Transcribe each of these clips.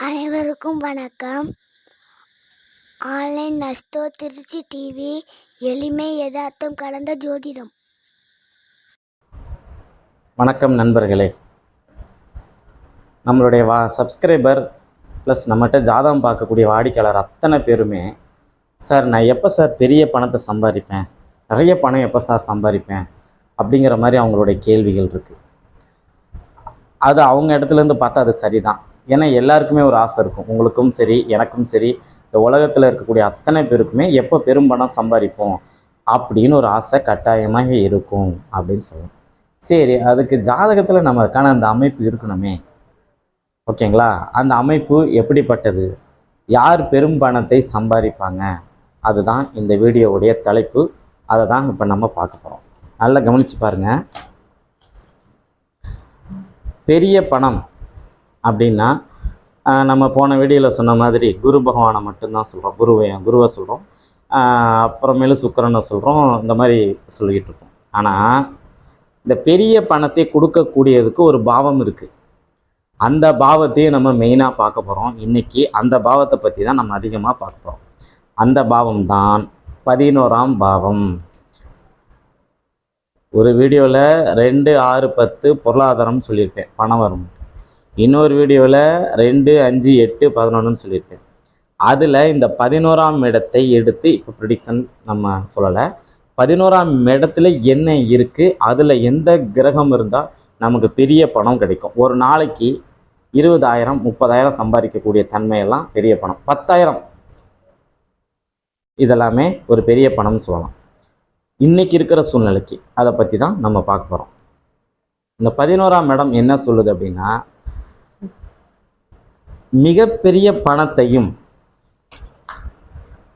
அனைவருக்கும் வணக்கம். Online நஸ்தோ Trichy TV எளிமை யதார்த்தம் கலந்த ஜோதிடம். வணக்கம் நண்பர்களே. நம்மளுடைய வா சப்ஸ்கிரைபர் ப்ளஸ் நம்மகிட்ட ஜாதகம் பார்க்கக்கூடிய வாடிக்கையாளர் அத்தனை பேருமே சார் நான் எப்போ சார் பெரிய பணத்தை சம்பாதிப்பேன்? நிறைய பணம் எப்போ சார் சம்பாதிப்பேன்? அப்படிங்கிற மாதிரி அவங்களுடைய கேள்விகள் இருக்குது அது அவங்க இடத்துலேருந்து பார்த்தா அது சரிதான். ஏன்னா எல்லாருக்குமே ஒரு ஆசை இருக்கும். உங்களுக்கும் சரி எனக்கும் சரி இந்த உலகத்தில் இருக்கக்கூடிய அத்தனை பேருக்குமே எப்போ பெரும் பணம் சம்பாதிப்போம் அப்படின்னு ஒரு ஆசை கட்டாயமாக இருக்கும் அப்படின்னு சொல்லுவோம் சரி அதுக்கு ஜாதகத்தில் நமக்கான அந்த அமைப்பு இருக்கணுமே. ஓகேங்களா? அந்த அமைப்பு எப்படிப்பட்டது? யார் பெரும் பணத்தை சம்பாதிப்பாங்க? அதுதான் இந்த வீடியோவுடைய தலைப்பு. அதை தான் இப்போ நம்ம பார்க்க போகிறோம் நல்லா கவனித்து பாருங்கள் பெரிய பணம். அப்படின்னா நம்ம போன வீடியோவில் சொன்ன மாதிரி குரு பகவானை மட்டும்தான் சொல்கிறோம் குருவை குருவை சொல்கிறோம் அப்புறமேலு சுக்கிரனை சொல்கிறோம் இந்த மாதிரி சொல்லிக்கிட்டு இருக்கோம். ஆனால் இந்த பெரிய பணத்தை கொடுக்கக்கூடியதுக்கு ஒரு பாவம் இருக்குது அந்த பாவத்தையும் நம்ம மெயினாக பார்க்க போகிறோம் இன்றைக்கி அந்த பாவத்தை பற்றி தான் நம்ம அதிகமாக பார்க்க போகிறோம் அந்த பாவம் தான் பதினோராம் பாவம். ஒரு வீடியோவில் ரெண்டு ஆறு பத்து பொருளாதாரம் சொல்லியிருப்பேன். பணம் வரும் இன்னொரு வீடியோவில் ரெண்டு அஞ்சு எட்டு பதினொன்றுன்னு சொல்லியிருக்கேன். அதில் இந்த பதினோராம் இடத்தை எடுத்து இப்போ ப்ரிடிக்ஷன் நம்ம சொல்லலை. பதினோராம் இடத்துல என்ன இருக்குது அதில் எந்த கிரகம் இருந்தால் நமக்கு பெரிய பணம் கிடைக்கும். ஒரு நாளைக்கு இருபதாயிரம் முப்பதாயிரம் சம்பாதிக்கக்கூடிய தன்மையெல்லாம் பெரிய பணம். பத்தாயிரம். இதெல்லாமே ஒரு பெரிய பணம்னு சொல்லலாம். இன்றைக்கி இருக்கிற சூழ்நிலைக்கு அதை பற்றி தான் நம்ம பார்க்க போகிறோம் இந்த பதினோராம் இடம் என்ன சொல்லுது அப்படின்னா மிகப்பெரிய பணத்தையும்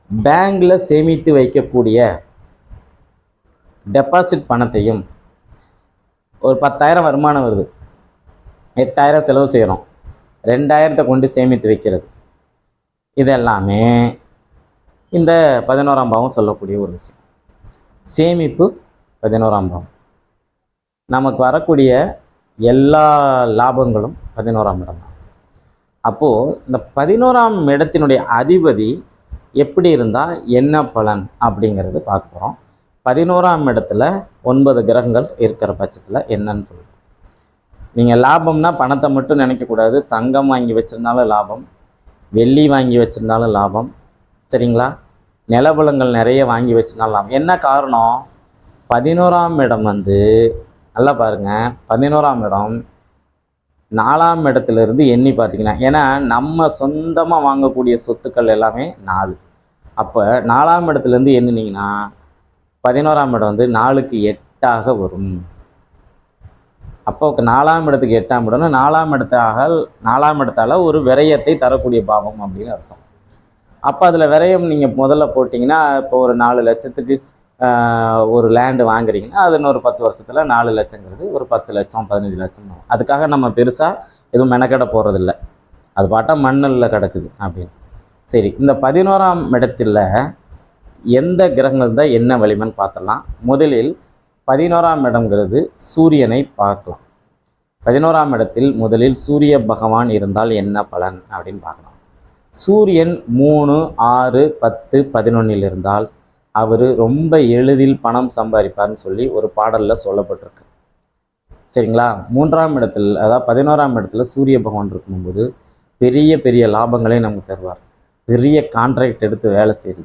பேங்கில் சேமித்து வைக்கக்கூடிய டெபாசிட் பணத்தையும் ஒரு பத்தாயிரம் வருமானம் வருது. எட்டாயிரம் செலவு செய்கிறோம் ரெண்டாயிரத்தை கொண்டு சேமித்து வைக்கிறது. இதெல்லாமே இந்த பதினோராம் பாவம் சொல்லக்கூடிய ஒரு விஷயம். சேமிப்பு பதினோராம் பாவம். நமக்கு வரக்கூடிய எல்லா லாபங்களும் பதினோராம் இடம் தான். அப்போது இந்த பதினோராம் இடத்தினுடைய அதிபதி எப்படி இருந்தால் என்ன பலன் அப்படிங்கிறது பார்க்க போகிறோம் பதினோராம் இடத்துல ஒன்பது கிரகங்கள் இருக்கிற பட்சத்தில் என்னன்னு சொல்லுவோம் நீங்கள் லாபம்னா பணத்தை மட்டும் நினைக்கக்கூடாது. தங்கம் வாங்கி வச்சுருந்தாலும் லாபம் வெள்ளி வாங்கி வச்சுருந்தாலும் லாபம். சரிங்களா? நிலபுலங்கள் நிறைய வாங்கி வச்சுருந்தாலும் லாபம். என்ன காரணம்? பதினோராம் இடம் வந்து நல்லா பாருங்கள் பதினோராம் இடம் நாலாம் இடத்துலேருந்து எண்ணி பார்த்தீங்கன்னா ஏன்னா நம்ம சொந்தமாக வாங்கக்கூடிய சொத்துக்கள் எல்லாமே நாலு. அப்போ நாலாம் இடத்துலேருந்து எண்ணினீங்கன்னா பதினோராம் இடம் வந்து நாலுக்கு எட்டாக வரும். அப்போ நாலாம் இடத்துக்கு எட்டாம் இடம்னா நாலாம் இடத்தாக நாலாம் இடத்தால் ஒரு விரயத்தை தரக்கூடிய பாவம் அப்படின்னு அர்த்தம். அப்போ அதில் விரயம் நீங்கள் முதல்ல போட்டிங்கன்னா இப்போ ஒரு நாலு லட்சத்துக்கு ஒரு லேண்டு வாங்குறீங்கன்னா அது இன்னொரு பத்து வருஷத்தில் நாலு லட்சங்கிறது ஒரு பத்து லட்சம் பதினஞ்சு லட்சம் வரும். அதுக்காக நம்ம பெருசாக எதுவும் மெனக்கெட போகிறதில்ல அது பாட்டா மண்ணில் கிடக்குது அப்படின்னு. சரி இந்த பதினோராம் இடத்துல எந்த கிரகங்கள் தான் என்ன வலிமைன்னு பார்த்தலாம் முதலில் பதினோராம் இடம்ங்கிறது சூரியனை பார்க்கலாம். பதினோராம் இடத்தில் முதலில் சூரிய பகவான் இருந்தால் என்ன பலன் அப்படின்னு பார்க்கலாம். சூரியன் மூணு ஆறு பத்து பதினொன்னில் இருந்தால் அவர் ரொம்ப எளிதில் பணம் சம்பாதிப்பார்னு சொல்லி ஒரு பாடலில் சொல்லப்பட்டிருக்கு. சரிங்களா? மூன்றாம் இடத்துல அதாவது பதினோராம் இடத்துல சூரிய பகவான் இருக்கும்போது பெரிய பெரிய லாபங்களை நமக்கு தருவார். பெரிய கான்ட்ராக்ட் எடுத்து வேலை செய்யுது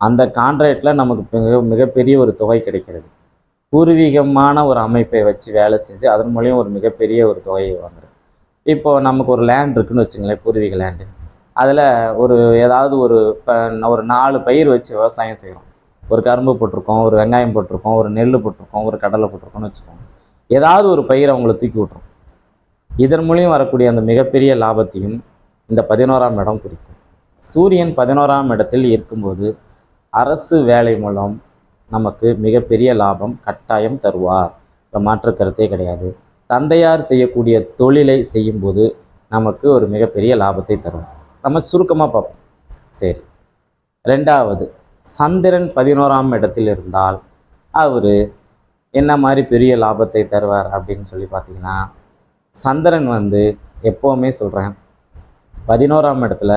அந்த கான்ட்ராக்டில் நமக்கு மிக மிகப்பெரிய ஒரு தொகை கிடைக்கிறது. பூர்வீகமான ஒரு அமைப்பை வச்சு வேலை செஞ்சு அதன் மூலியம் ஒரு மிகப்பெரிய ஒரு தொகையை வாங்குறது இப்போ நமக்கு ஒரு லேண்ட் இருக்குன்னு வச்சுங்களேன் பூர்வீக லேண்டு அதில் ஒரு ஏதாவது ஒரு இப்போ ஒரு நாலு பயிர் வச்சு விவசாயம் செய்கிறோம் ஒரு கரும்பு போட்டிருக்கோம் ஒரு வெங்காயம் போட்டிருக்கோம் ஒரு நெல் போட்டிருக்கோம் ஒரு கடலை போட்டிருக்கோம்னு வச்சுக்கோங்க. ஏதாவது ஒரு பயிரை அவங்கள தூக்கி விட்ரும் இதன் மூலியம் வரக்கூடிய அந்த மிகப்பெரிய லாபத்தையும் இந்த பதினோராம் இடம் குறிக்கும். சூரியன் பதினோராம் இடத்தில் இருக்கும்போது அரசு வேலை மூலம் நமக்கு மிகப்பெரிய லாபம் கட்டாயம் தருவார். இப்போ மாற்று கருத்தே கிடையாது. தந்தையார் செய்யக்கூடிய தொழிலை செய்யும்போது நமக்கு ஒரு மிகப்பெரிய லாபத்தை தரும். நம்ம சுருக்கமாக பார்ப்போம். சரி. ரெண்டாவது சந்திரன் பதினோராம் இடத்தில் இருந்தால் அவர் என்ன மாதிரி பெரிய லாபத்தை தருவார் அப்படின்னு சொல்லி பார்த்தீங்கன்னா சந்திரன் வந்து எப்போவுமே சொல்கிறேன் பதினோராம் இடத்துல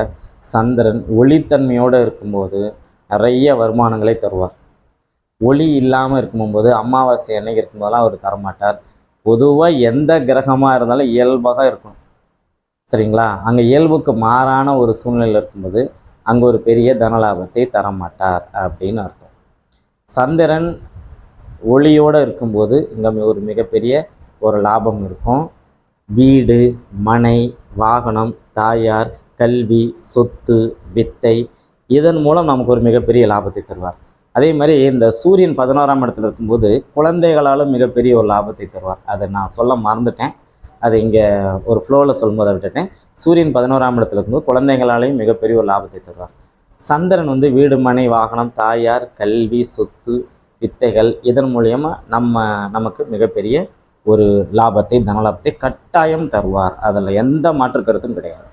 சந்திரன் ஒளித்தன்மையோடு இருக்கும்போது நிறைய வருமானங்களை தருவார். ஒளி இல்லாமல் இருக்கும்போது அமாவாசை அன்னைக்கு இருக்கும்போதெல்லாம் அவர் தரமாட்டார். பொதுவாக எந்த கிரகமாக இருந்தாலும் இயல்பாக இருக்கும். சரிங்களா? அங்கே இயல்புக்கு மாறான ஒரு சூழ்நிலை இருக்கும்போது அங்கே ஒரு பெரிய தனலாபத்தை தரமாட்டார் அப்படின்னு அர்த்தம். சந்திரன் ஒளியோடு இருக்கும்போது இங்கே ஒரு மிகப்பெரிய ஒரு லாபம் இருக்கும். வீடு மனை வாகனம் தாயார் கல்வி சொத்து வித்தை இதன் மூலம் நமக்கு ஒரு மிகப்பெரிய லாபத்தை தருவார். அதே மாதிரி இந்த சூரியன் பதினோராம் இடத்துல இருக்கும்போது குழந்தைகளாலும் மிகப்பெரிய ஒரு லாபத்தை தருவார். அதை நான் சொல்ல மறந்துட்டேன். அதை இங்கே ஒரு ஃப்ளோவில் சொல்லும்போது விட்டுட்டேன். சூரியன் பதினோராம் இடத்துல இருக்கும்போது குழந்தைங்களாலையும் மிகப்பெரிய ஒரு லாபத்தை தருவார். சந்திரன் வந்து வீடு மனை வாகனம் தாயார் கல்வி சொத்து வித்தைகள் இதன் மூலியமாக நம்ம நமக்கு மிகப்பெரிய ஒரு லாபத்தை தனலாபத்தை கட்டாயம் தருவார். அதில் எந்த மாற்று கருத்தும் கிடையாது.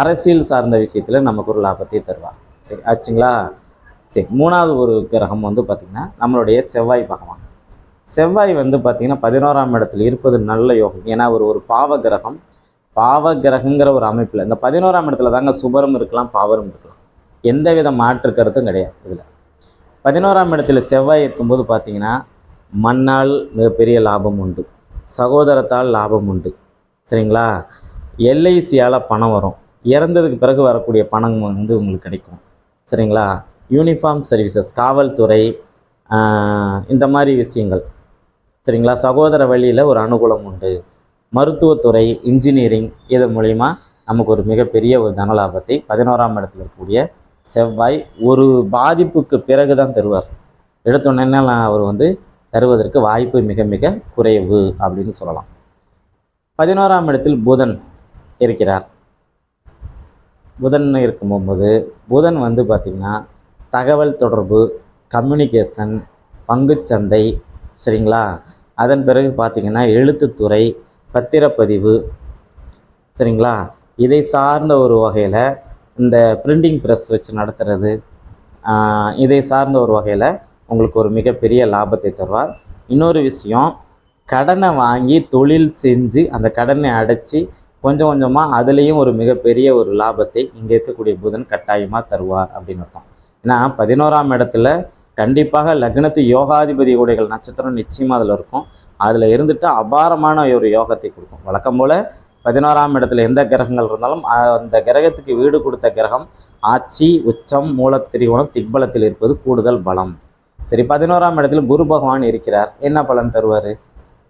அரசியல் சார்ந்த விஷயத்தில் நமக்கு ஒரு லாபத்தை தருவார். சரி ஆச்சுங்களா? சரி மூணாவது ஒரு கிரகம் வந்து பார்த்திங்கன்னா நம்மளுடைய செவ்வாய் பகவான். செவ்வாய் வந்து பார்த்திங்கன்னா பதினோராம் இடத்துல இருப்பது நல்ல யோகம். ஏன்னா ஒரு ஒரு பாவ கிரகம் பாவ கிரகங்கிற ஒரு அமைப்பில் இந்த பதினோராம் இடத்துல தாங்க சுபரும் இருக்கலாம் பாவரும் இருக்கலாம். எந்தவித மாற்று கருத்தும் கிடையாது இதில். பதினோராம் இடத்துல செவ்வாய் இருக்கும்போது பார்த்தீங்கன்னா மண்ணால் மிகப்பெரிய லாபம் உண்டு. சகோதரத்தால் லாபம் உண்டு. சரிங்களா? எல்ஐசியால் பணம் வரும். இறந்ததுக்கு பிறகு வரக்கூடிய பணம் வந்து உங்களுக்கு கிடைக்கும். சரிங்களா? யூனிஃபார்ம் சர்வீசஸ் காவல்துறை இந்த மாதிரி விஷயங்கள். சரிங்களா? சகோதர வழியில் ஒரு அனுகூலம் உண்டு. மருத்துவத்துறை இன்ஜினியரிங் இதன் மூலிமா நமக்கு ஒரு மிகப்பெரிய ஒரு தனலாபத்தை பதினோராம் இடத்துல இருக்கக்கூடிய செவ்வாய் ஒரு பாதிப்புக்கு பிறகு தான் தருவார் எடுத்தோடனே அவர் வந்து தருவதற்கு வாய்ப்பு மிக மிக குறைவு அப்படின்னு சொல்லலாம். பதினோராம் இடத்தில் புதன் இருக்கிறார். புதன் இருக்கும் போகும்போது புதன் வந்து பார்த்திங்கன்னா தகவல் தொடர்பு கம்யூனிகேஷன் பங்குச்சந்தை சரிங்களா? அதன் பிறகு பார்த்திங்கன்னா எழுத்துத்துறை பத்திரப்பதிவு சரிங்களா? இதை சார்ந்த ஒரு வகையில் இந்த பிரிண்டிங் ப்ரெஸ் வச்சு நடத்துறது இதை சார்ந்த ஒரு வகையில் உங்களுக்கு ஒரு மிகப்பெரிய லாபத்தை தருவார். இன்னொரு விஷயம் கடனை வாங்கி தொழில் செஞ்சு அந்த கடனை அடைச்சி கொஞ்சம் கொஞ்சமாக அதுலேயும் ஒரு மிகப்பெரிய ஒரு லாபத்தை இங்கே இருக்கக்கூடிய புதன் கட்டாயமாக தருவார் அப்படின்னு அர்த்தம். ஏன்னா பதினோராம் இடத்துல கண்டிப்பாக லக்னத்து யோகாதிபதி உடைகள் நட்சத்திரம் நிச்சயமாக அதில் இருக்கும். அதில் இருந்துட்டு அபாரமான ஒரு யோகத்தை கொடுக்கும். வழக்கம் போல் பதினோராம் இடத்துல எந்த கிரகங்கள் இருந்தாலும் அந்த கிரகத்துக்கு வீடு கொடுத்த கிரகம் ஆட்சி உச்சம் மூலத்திரிகோணம் திக்பலத்தில் இருப்பது கூடுதல் பலம். சரி பதினோராம் இடத்துல குரு பகவான் இருக்கிறார். என்ன பலன் தருவார்?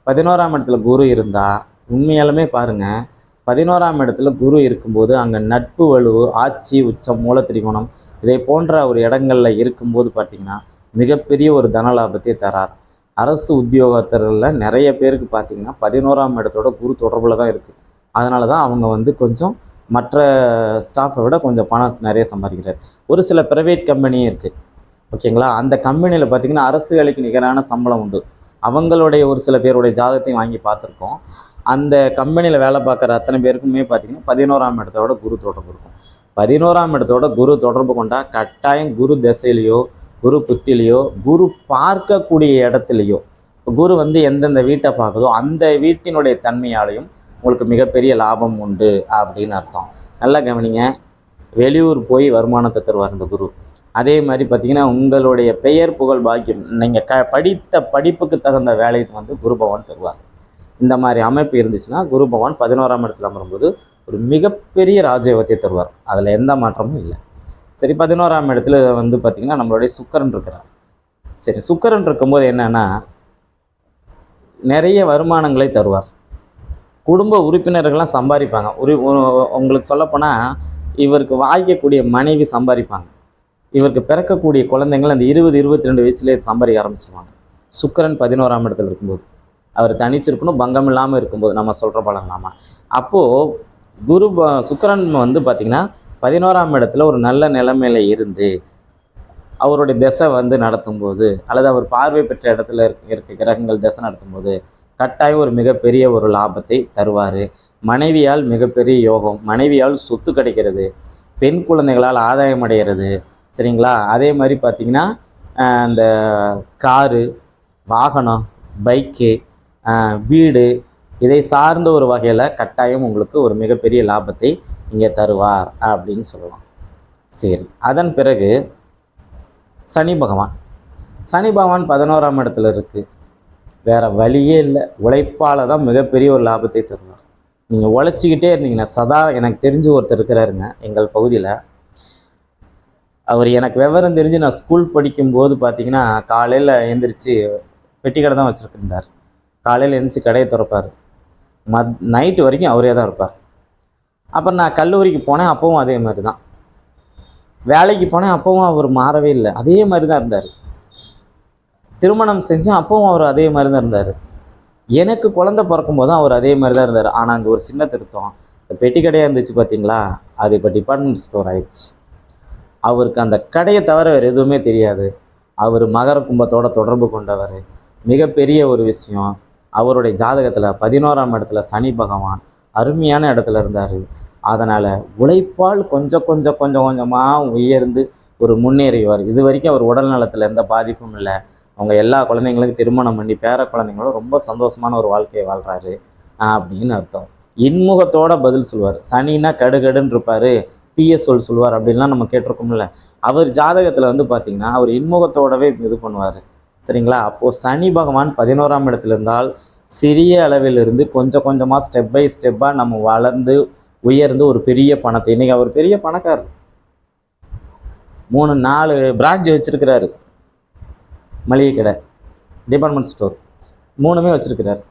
பதினோராம் இடத்துல குரு இருந்தால் உண்மையாலுமே பாருங்கள் பதினோராம் இடத்துல குரு இருக்கும்போது அங்கே நட்பு வலு ஆட்சி உச்சம் மூலத்திரிகோணம் இதை போன்ற ஒரு இடங்களில் இருக்கும்போது பார்த்தீங்கன்னா மிகப்பெரிய ஒரு தனலாபத்தை தரார். அரசு உத்தியோகத்தர்களில் நிறைய பேருக்கு பார்த்தீங்கன்னா பதினோராம் இடத்தோட குரு தொடர்பில் தான் இருக்குது அதனால தான் அவங்க வந்து கொஞ்சம் மற்ற ஸ்டாஃபை விட கொஞ்சம் பணம் நிறைய சம்பாதிக்கிறார். ஒரு சில ப்ரைவேட் கம்பெனியும் இருக்குது ஓகேங்களா? அந்த கம்பெனியில் பார்த்தீங்கன்னா அரசு வேலைக்கு நிகரான சம்பளம் உண்டு. அவங்களுடைய ஒரு சில பேருடைய ஜாதகத்தையும் வாங்கி பார்த்துருக்கோம் அந்த கம்பெனியில் வேலை பார்க்குற அத்தனை பேருக்குமே பார்த்தீங்கன்னா பதினோராம் இடத்தோட குரு தொடர்பு இருக்கும். பதினோராம் இடத்தோட குரு தொடர்பு கொண்டால் கட்டாயம் குரு திசையிலையோ குரு புத்திலையோ குரு பார்க்கக்கூடிய இடத்துலையோ குரு வந்து எந்தெந்த வீட்டை பார்க்குதோ அந்த வீட்டினுடைய தன்மையாலையும் உங்களுக்கு மிகப்பெரிய லாபம் உண்டு அப்படின்னு அர்த்தம். நல்லா கவனிங்க. வெளியூர் போய் வருமானத்தை தருவார் இந்த குரு. அதே மாதிரி பார்த்தீங்கன்னா உங்களுடைய பெயர் புகழ் பாக்கியம் நீங்கள் க படித்த படிப்புக்கு தகுந்த வேலையை வந்து குரு பகவான் தருவார். இந்த மாதிரி அமைப்பு இருந்துச்சுன்னா குரு பகவான் பதினோராம் இடத்துல அமரும்போது ஒரு மிகப்பெரிய ராஜயோகத்தை தருவார். அதில் எந்த மாற்றமும் இல்லை. சரி பதினோராம் இடத்துல வந்து பார்த்திங்கன்னா நம்மளுடைய சுக்கரன் இருக்கிறார். சரி சுக்கரன் இருக்கும்போது என்னென்னா நிறைய வருமானங்களை தருவார். குடும்ப உறுப்பினர்கள்லாம் சம்பாதிப்பாங்க. உரு உங்களுக்கு சொல்லப்போனால் இவருக்கு வாய்க்கக்கூடிய மனைவி சம்பாதிப்பாங்க. இவருக்கு பிறக்கக்கூடிய குழந்தைங்கள் அந்த இருபது இருபத்தி ரெண்டு வயசுலேயே சம்பாதிக்க ஆரம்பிச்சிருவாங்க. சுக்கரன் பதினோராம் இடத்துல இருக்கும்போது அவர் தனிச்சிருக்கணும் பங்கம் இல்லாமல் இருக்கும்போது நம்ம சொல்கிற பழங்களாமா அப்போது குரு சுக்கரன் வந்து பார்த்திங்கன்னா பதினோராம் இடத்துல ஒரு நல்ல நிலைமையில இருந்து அவருடைய திசை வந்து நடத்தும்போது அல்லது அவர் பார்வை பெற்ற இடத்துல இருக்க கிரகங்கள் திசை நடத்தும்போது கட்டாயம் ஒரு மிகப்பெரிய ஒரு லாபத்தை தருவார். மனைவியால் மிகப்பெரிய யோகம் மனைவியால் சொத்து கிடைக்கிறது பெண் குழந்தைகளால் ஆதாயம் அடைகிறது சரிங்களா? அதே மாதிரி பார்த்தீங்கன்னா இந்த காரு வாகனம் பைக்கு வீடு இதை சார்ந்த ஒரு வகையில் கட்டாயம் உங்களுக்கு ஒரு மிகப்பெரிய லாபத்தை இங்கே தருவார் அப்படின்னு சொல்லலாம். சரி அதன் பிறகு சனி பகவான். சனி பகவான் பதினோராம் இடத்துல இருக்குது வேறு வழியே இல்லை. உழைப்பால் தான் மிகப்பெரிய ஒரு லாபத்தை தருவார். நீங்கள் உழைச்சிக்கிட்டே இருந்தீங்கன்னா சதா எனக்கு தெரிஞ்சு ஒருத்தர் இருக்கிறாருங்க எங்கள் பகுதியில். அவர் எனக்கு விவரம் தெரிஞ்சு நான் ஸ்கூல் படிக்கும்போது பார்த்தீங்கன்னா காலையில் எழுந்திரிச்சு பெட்டி கடை தான் வச்சுருக்கிருந்தார் காலையில் எழுந்திரிச்சு கடையை திறப்பார். மத் நைட்டு வரைக்கும் அவரே தான் இருப்பார். அப்புறம் நான் கல்லூரிக்கு போனேன் அப்பவும் அதே மாதிரி தான் வேலைக்கு போனேன் அப்பவும் அவர் மாறவே இல்லை. அதே மாதிரி தான் இருந்தார். திருமணம் செஞ்சேன் அப்பவும் அவர் அதே மாதிரி தான் இருந்தார். எனக்கு குழந்தை பிறக்கும் போதும் அவர் அதே மாதிரி தான் இருந்தார். ஆனால் அங்கே ஒரு சின்ன திருத்தம். இந்த பெட்டி கடையாக இருந்துச்சு பார்த்தீங்களா அது இப்போ டிபார்ட்மெண்ட் ஸ்டோர் ஆயிடுச்சு. அவருக்கு அந்த கடையை தவிர வேறு எதுவுமே தெரியாது. அவர் மகர கும்பத்தோட தொடர்பு கொண்டவர். மிகப்பெரிய ஒரு விஷயம். அவருடைய ஜாதகத்தில் பதினோராம் இடத்துல சனி பகவான் அருமையான இடத்துல இருந்தார். அதனால் உழைப்பால் கொஞ்சம் கொஞ்சம் கொஞ்சம் கொஞ்சமாக உயர்ந்து ஒரு முன்னேறிவார் இது வரைக்கும் அவர் உடல் நலத்தில் எந்த பாதிப்பும் இல்லை. அவங்க எல்லா குழந்தைங்களுக்கும் திருமணம் பண்ணி பேர குழந்தைங்களும் ரொம்ப சந்தோஷமான ஒரு வாழ்க்கையை வாழ்கிறாரு அப்படின்னு அர்த்தம். இன்முகத்தோட பதில் சொல்லுவார் சனினா கடுகடுன்னு இருப்பார். தீய சொல் சொல்லுவார் அப்படின்லாம் நம்ம கேட்டிருக்கோம்ல. அவர் ஜாதகத்தில் வந்து பார்த்தீங்கன்னா அவர் இன்முகத்தோடவே இது பண்ணுவார். சரிங்களா? அப்போது சனி பகவான் பதினோராம் இடத்துல இருந்தால் சிறிய அளவிலிருந்து கொஞ்சம் கொஞ்சமாக ஸ்டெப் பை ஸ்டெப்பாக நம்ம வளர்ந்து உயர்ந்து ஒரு பெரிய பணத்தை இன்றைக்கி அவர் பெரிய பணக்காரர். மூணு நாலு பிரான்ச் வச்சுருக்கிறாரு. மளிகை கடை டிபார்ட்மெண்ட் ஸ்டோர் மூணுமே வச்சுருக்கிறார்.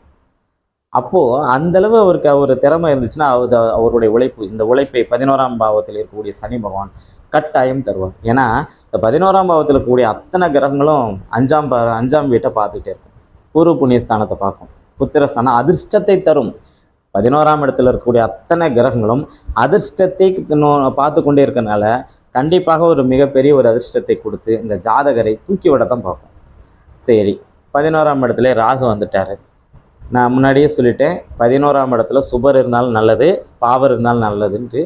அப்போது அந்தளவு அவருக்கு அவர் திறமை இருந்துச்சுன்னா அவர் அவருடைய உழைப்பு இந்த உழைப்பை பதினோராம் பாவத்தில் இருக்கக்கூடிய சனி பகவான் கட்டாயம் தருவார். ஏன்னா இந்த பதினோராம் பாவத்தில் இருக்கக்கூடிய அத்தனை கிரகங்களும் அஞ்சாம் பா அஞ்சாம் வீட்டை பார்த்துக்கிட்டே இருக்கும். பூர்வ புண்ணிய ஸ்தானத்தை பார்க்கும். புத்திரஸ்தானம் அதிர்ஷ்டத்தை தரும். பதினோராம் இடத்துல இருக்கக்கூடிய அத்தனை கிரகங்களும் அதிர்ஷ்டத்தை பார்த்து கொண்டே இருக்கிறனால கண்டிப்பாக ஒரு மிகப்பெரிய ஒரு அதிர்ஷ்டத்தை கொடுத்து இந்த ஜாதகரை தூக்கி விட தான் பார்க்கும். சரி பதினோராம் இடத்துல ராகு வந்துட்டார். நான் முன்னாடியே சொல்லிட்டேன் பதினோராம் இடத்துல சுபர் இருந்தாலும் நல்லது பாவர் இருந்தாலும் நல்லதுன்ட்டு.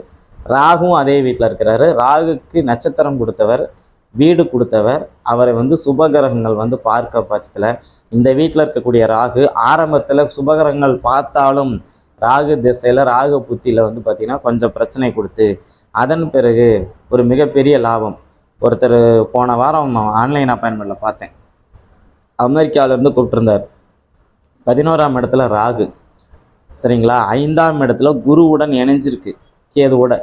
ராகுவும் அதே வீட்டில் இருக்கிறாரு. ராகுக்கு நட்சத்திரம் கொடுத்தவர் வீடு கொடுத்தவர் அவரை வந்து சுபகிரகங்கள் வந்து பார்க்க பட்சத்தில் இந்த வீட்டில் இருக்கக்கூடிய ராகு ஆரம்பத்தில் சுபகிரகங்கள் பார்த்தாலும் ராகு திசையில் ராகு புத்தியில் வந்து பார்த்திங்கன்னா கொஞ்சம் பிரச்சனை கொடுத்து அதன் பிறகு ஒரு மிகப்பெரிய லாபம். ஒருத்தர் போன வாரம் ஆன்லைன் அப்பாயின்மெண்ட்டில் பார்த்தேன். அமெரிக்காவிலேருந்து கூப்பிட்டுருந்தார். பதினோராம் இடத்துல ராகு. சரிங்களா? ஐந்தாம் இடத்துல குருவுடன் இணைஞ்சிருக்கு. கேதுவோட.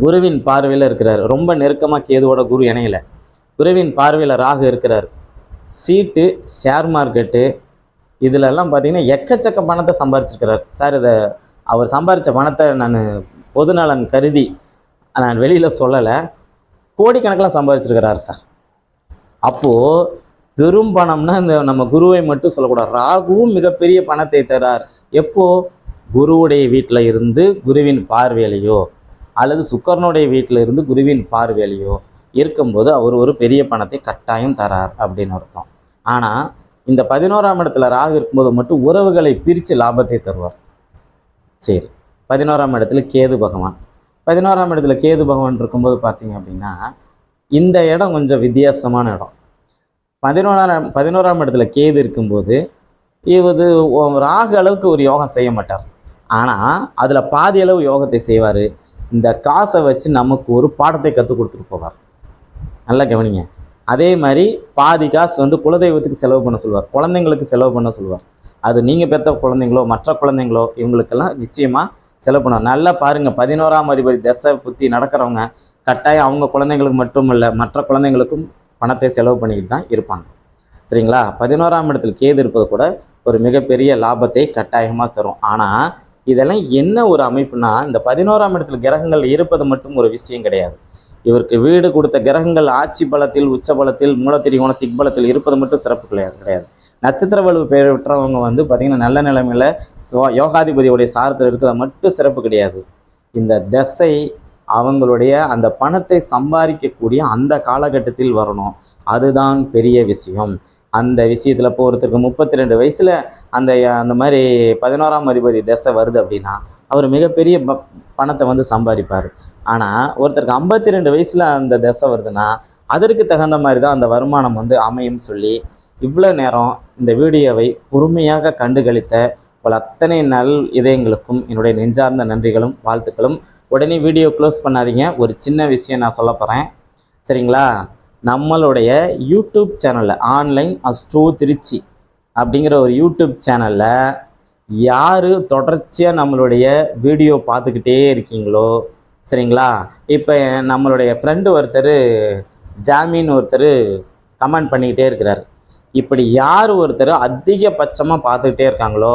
குருவின் பார்வையில் இருக்கிறார். ரொம்ப நெருக்கமாக கேதுவோட குரு இணையல. குருவின் பார்வையில் ராகு இருக்கிறார். சீட்டு ஷேர் மார்க்கெட்டு இதிலெல்லாம் பார்த்தீங்கன்னா எக்கச்சக்க பணத்தை சம்பாரிச்சிருக்கிறார். சார் இதை அவர் சம்பாரித்த பணத்தை நான் பொதுநலன் கருதி நான் வெளியில் சொல்லலை. கோடிக்கணக்கில் சம்பாதிச்சிருக்கிறார் சார். அப்போது பெரும் பணம்னா இந்த நம்ம குருவை மட்டும் சொல்லக்கூடாது. ராகுவும் மிகப்பெரிய பணத்தை தரார். எப்போ? குருவுடைய வீட்டில் இருந்து குருவின் பார்வையிலையோ அல்லது சுக்கரனுடைய வீட்டில் இருந்து குருவின் பார்வையிலையோ இருக்கும்போது அவர் ஒரு பெரிய பணத்தை கட்டாயம் தரார் அப்படின்னு அர்த்தம். ஆனால் இந்த பதினோராம் இடத்துல ராகு இருக்கும்போது மட்டும் உறவுகளை பிரித்து லாபத்தை தருவார். சரி பதினோராம் இடத்துல கேது பகவான். பதினோராம் இடத்துல கேது பகவான் இருக்கும்போது பார்த்தீங்க அப்படின்னா இந்த இடம் கொஞ்சம் வித்தியாசமான இடம். பதினோராம் பதினோராம் இடத்துல கேது இருக்கும்போது இவது ராகு அளவுக்கு ஒரு யோகம் செய்ய மாட்டார். ஆனால் அதில் பாதி அளவு யோகத்தை செய்வார். இந்த காசை வச்சு நமக்கு ஒரு பாடத்தை கற்றுக் கொடுத்துட்டு போவார். நல்லா கவனிங்க. அதே மாதிரி பாதி காசு வந்து குலதெய்வத்துக்கு செலவு பண்ண சொல்லுவார் குழந்தைங்களுக்கு செலவு பண்ண சொல்லுவார் அது நீங்கள் பெற்ற குழந்தைங்களோ மற்ற குழந்தைங்களோ இவங்களுக்கெல்லாம் நிச்சயமாக செலவு பண்ணுவார். நல்லா பாருங்கள் பதினோராம் அதிபதி தசை புத்தி நடக்கிறவங்க கட்டாயம் அவங்க குழந்தைங்களுக்கு மட்டும் இல்லை மற்ற குழந்தைங்களுக்கும் பணத்தை செலவு பண்ணிக்கிட்டு தான் இருப்பாங்க. சரிங்களா? பதினோராம் இடத்துல கேது இருப்பது கூட ஒரு மிகப்பெரிய லாபத்தை கட்டாயமாக தரும். ஆனால் இதெல்லாம் என்ன ஒரு அமைப்புனா இந்த பதினோராம் இடத்துல கிரகங்கள் இருப்பது மட்டும் ஒரு விஷயம் கிடையாது. இவருக்கு வீடு கொடுத்த கிரகங்கள் ஆட்சி பலத்தில் உச்ச பலத்தில் மூலத்திரிகோண திக்பலத்தில் இருப்பது மட்டும் சிறப்பு கிடையாது கிடையாது. நட்சத்திர வலுவு பெற்றவங்க வந்து பார்த்திங்கன்னா நல்ல நிலைமையில் சோ யோகாதிபதியுடைய சாரத்தில் இருக்கிறது மட்டும் சிறப்பு கிடையாது. இந்த தசை அவங்களுடைய அந்த பணத்தை சம்பாதிக்கக்கூடிய அந்த காலகட்டத்தில் வரணும். அதுதான் பெரிய விஷயம். அந்த விஷயத்தில் இப்போ ஒருத்தருக்கு முப்பத்தி ரெண்டு வயசில் அந்த அந்த மாதிரி பதினோராம் அதிபதி தசை வருது அப்படின்னா அவர் மிகப்பெரிய பணத்தை வந்து சம்பாதிப்பார். ஆனால் ஒருத்தருக்கு ஐம்பத்தி ரெண்டு வயசில் அந்த தசை வருதுன்னா அதற்கு தகுந்த மாதிரி தான் அந்த வருமானம் வந்து அமையும் சொல்லி இவ்வளோ நேரம் இந்த வீடியோவை பொறுமையாக கண்டுகளித்த உங்கள் அத்தனை நல் இதயங்களுக்கும் என்னுடைய நெஞ்சார்ந்த நன்றிகளும் வாழ்த்துக்களும். உடனே வீடியோ க்ளோஸ் பண்ணாதீங்க. ஒரு சின்ன விஷயம் நான் சொல்ல போகிறேன் சரிங்களா? நம்மளுடைய யூடியூப் சேனலில் ஆன்லைன் அஸ்ட்ரோ திருச்சி அப்படிங்கிற ஒரு யூடியூப் சேனலில் யார் தொடர்ச்சியாக நம்மளுடைய வீடியோ பார்த்துக்கிட்டே இருக்கீங்களோ? சரிங்களா? இப்போ நம்மளுடைய ஃப்ரெண்டு ஒருத்தர் ஜாமீன் ஒருத்தர் கமெண்ட் பண்ணிக்கிட்டே இருக்கிறார். இப்படி யார் ஒருத்தர் அதிகபட்சமாக பார்த்துக்கிட்டே இருக்காங்களோ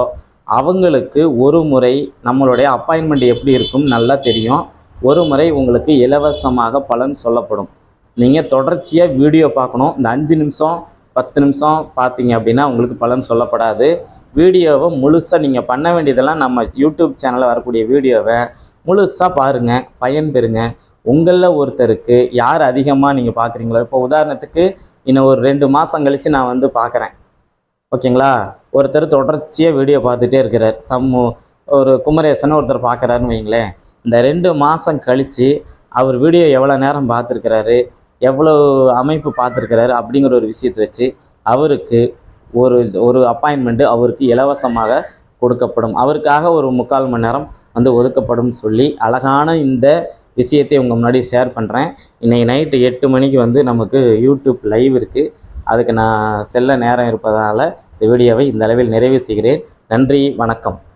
அவங்களுக்கு ஒரு முறை நம்மளுடைய அப்பாயின்மெண்ட் எப்படி இருக்கும்னு நல்லா தெரியும். ஒரு முறை உங்களுக்கு இலவசமாக பலன் சொல்லப்படும். நீங்கள் தொடர்ச்சியாக வீடியோ பார்க்கணும். இந்த அஞ்சு நிமிஷம் பத்து நிமிஷம் பார்த்தீங்க அப்படின்னா உங்களுக்கு பலன் சொல்லப்படாது. வீடியோவை முழுசாக நீங்கள் பண்ண வேண்டியதெல்லாம் நம்ம யூடியூப் சேனலில் வரக்கூடிய வீடியோவை முழுசாக பாருங்கள் பயன் பெறுங்க உங்களில் ஒருத்தருக்கு யார் அதிகமாக நீங்கள் பார்க்குறீங்களோ இப்போ உதாரணத்துக்கு இன்னும் ஒரு ரெண்டு மாதம் கழித்து நான் வந்து பார்க்குறேன் ஓகேங்களா? ஒருத்தர் தொடர்ச்சியாக வீடியோ பார்த்துட்டே இருக்கிறார். சம்மு ஒரு குமரேசன் ஒருத்தர் பார்க்குறாருன்னு வைங்களேன். இந்த ரெண்டு மாதம் கழித்து அவர் வீடியோ எவ்வளோ நேரம் பார்த்துருக்கிறாரு எவ்வளோ அமைப்பு பார்த்துருக்கிறாரு அப்படிங்கிற ஒரு விஷயத்தை வச்சு அவருக்கு ஒரு ஒரு அப்பாயின்மெண்ட்டு அவருக்கு இலவசமாக கொடுக்கப்படும். அவருக்காக ஒரு முக்கால் மணி நேரம் வந்து ஒதுக்கப்படும் சொல்லி அழகான இந்த விஷயத்தை உங்கள் முன்னாடி ஷேர் பண்ணுறேன் இன்றைக்கி நைட்டு எட்டு மணிக்கு வந்து நமக்கு யூடியூப் லைவ் இருக்குது அதுக்கு நான் செல்ல நேரம் இருப்பதால் இந்த வீடியோவை இந்த அளவில் நிறைவு செய்கிறேன். நன்றி வணக்கம்.